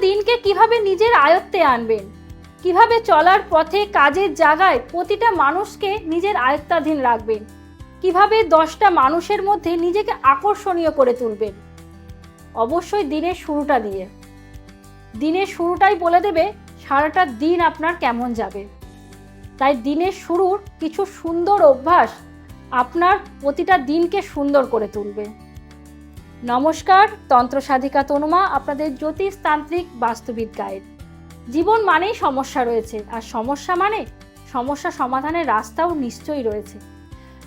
দিনকে কীভাবে নিজের আয়ত্তে আনবেন? কীভাবে চলার পথে, কাজের জায়গায় প্রতিটা মানুষকে নিজের আয়ত্তাধীন রাখবেন? কীভাবে দশটা মানুষের মধ্যে নিজেকে আকর্ষণীয় করে তুলবেন? অবশ্যই দিনের শুরুটা দিয়ে। দিনের শুরুটাই বলে দেবে সারাটা দিন আপনার কেমন যাবে। তাই দিনের শুরুর কিছু সুন্দর অভ্যাস আপনার প্রতিটা দিনকে সুন্দর করে তুলবে। নমস্কার, তন্ত্র সাধিকা তনুমা, আপনাদের জ্যোতিষতান্ত্রিক বাস্তুবিদ গাইড। জীবন মানেই সমস্যা রয়েছে, আর সমস্যা মানে সমস্যা সমাধানের রাস্তাও নিশ্চয়ই রয়েছে।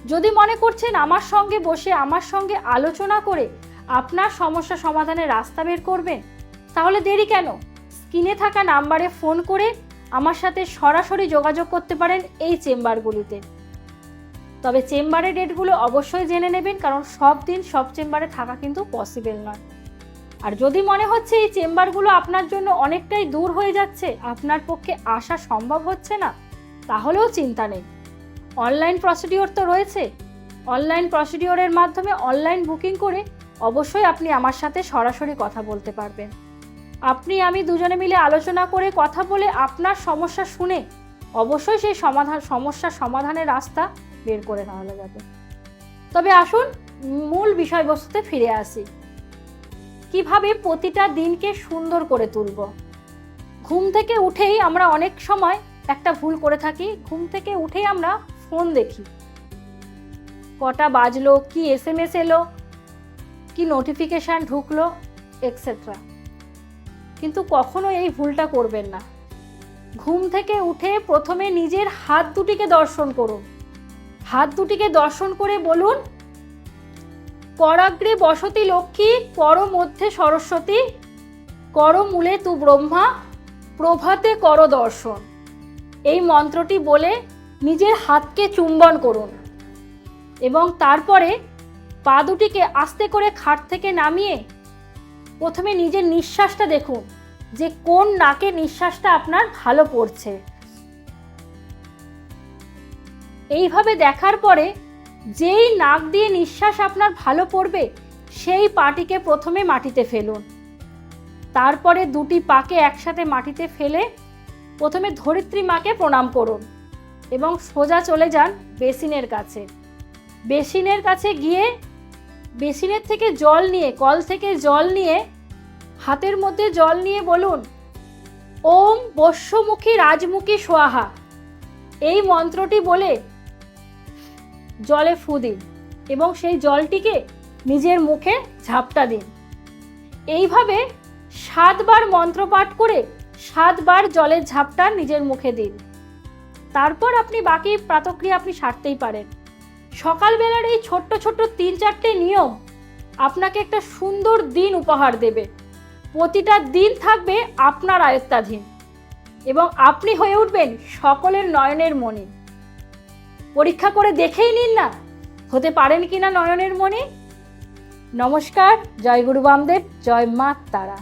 যদি মনে করছেন আমার সঙ্গে বসে, আমার সঙ্গে আলোচনা করে আপনার সমস্যা সমাধানের রাস্তা বের করবেন, তাহলে দেরি কেন? স্ক্রিনে থাকা নাম্বারে ফোন করে আমার সাথে সরাসরি যোগাযোগ করতে পারেন এই চেম্বারগুলিতে। তবে চেম্বারের ডেটগুলো অবশ্যই জেনে নেবেন, কারণ সব দিন সব চেম্বারে থাকা কিন্তু পসিবল নয়। আর যদি মনে হচ্ছে এই চেম্বারগুলো আপনার জন্য অনেকটাই দূর হয়ে যাচ্ছে, আপনার পক্ষে আসা সম্ভব হচ্ছে না, তাহলেও চিন্তা নেই। অনলাইন প্রসিডিওর তো রয়েছে। অনলাইন প্রসিডিওরের মাধ্যমে অনলাইন বুকিং করে অবশ্যই আপনি আমার সাথে সরাসরি কথা বলতে পারবেন। আপনি, আমি দুজনে মিলে আলোচনা করে কথা বলে আপনার সমস্যা শুনে অবশ্যই সেই সমাধান সমস্যার সমাধানের রাস্তা বের করে নেওয়া যাবে। তবে আসুন, মূল বিষয়বস্তুতে ফিরে আসি। কীভাবে প্রতিটা দিনকে সুন্দর করে তুলব? ঘুম থেকে উঠেই আমরা অনেক সময় একটা ভুল করে থাকি, ঘুম থেকে উঠেই আমরা ফোন দেখি। কটা বাজলো, কি এস এম এস এলো, কি নোটিফিকেশান ঢুকলো এক্সেট্রা কিন্তু কখনো এই ভুলটা করবেন না। ঘুম থেকে উঠে প্রথমে নিজের হাত দুটিকে দর্শন করুন। হাত দুটিকে দর্শন করে বলুন করাগ্রে বসতি লক্ষ্মী কর মধ্যে সরস্বতী, কর মূলে তু ব্রহ্মা, প্রভাতে কর দর্শন। এই মন্ত্রটি বলে নিজের হাতকে চুম্বন করুন এবং তারপরে পা দুটিকে আস্তে করে খাট থেকে নামিয়ে প্রথমে নিজের নিঃশ্বাসটা দেখুন। যে কোন নাকে নিঃশ্বাসটা আপনার ভালো পড়ছে। এইভাবে দেখার পরে যেই নাক দিয়ে নিঃশ্বাস আপনার ভালো পড়বে, সেই পাটিকে প্রথমে মাটিতে ফেলুন। তারপরে দুটি পাকে একসাথে মাটিতে ফেলে প্রথমে ধরিত্রী মাকে প্রণাম করুন এবং সোজা চলে যান বেসিনের কাছে। বেসিনের কাছে গিয়ে, বেসিনের থেকে জল নিয়ে, কল থেকে জল নিয়ে হাতের মধ্যে জল নিয়ে বলুন, ওম বস্যমুখী রাজমুখী সোয়াহা। এই মন্ত্রটি বলে জলে ফু দিন এবং সেই জলটিকে নিজের মুখে ঝাপটা দিন। এইভাবে সাতবার মন্ত্র পাঠ করে সাতবার জলের ঝাপটা নিজের মুখে দিন। তারপর আপনি বাকি প্রাতক্রিয়া আপনি সারতেই পারেন। সকালবেলার এই ছোট্ট ছোট্ট তিন চারটে নিয়ম আপনাকে একটা সুন্দর দিন উপহার দেবে। প্রতিটা দিন থাকবে আপনার আয়ত্তাধীন এবং আপনি হয়ে উঠবেন সকলের নয়নের মণি। পরীক্ষা করে দেখেই নিন না, হতে পারেন কি না নয়নের মণি? নমস্কার, জয় গুরু বামদেব, জয় মা তারা।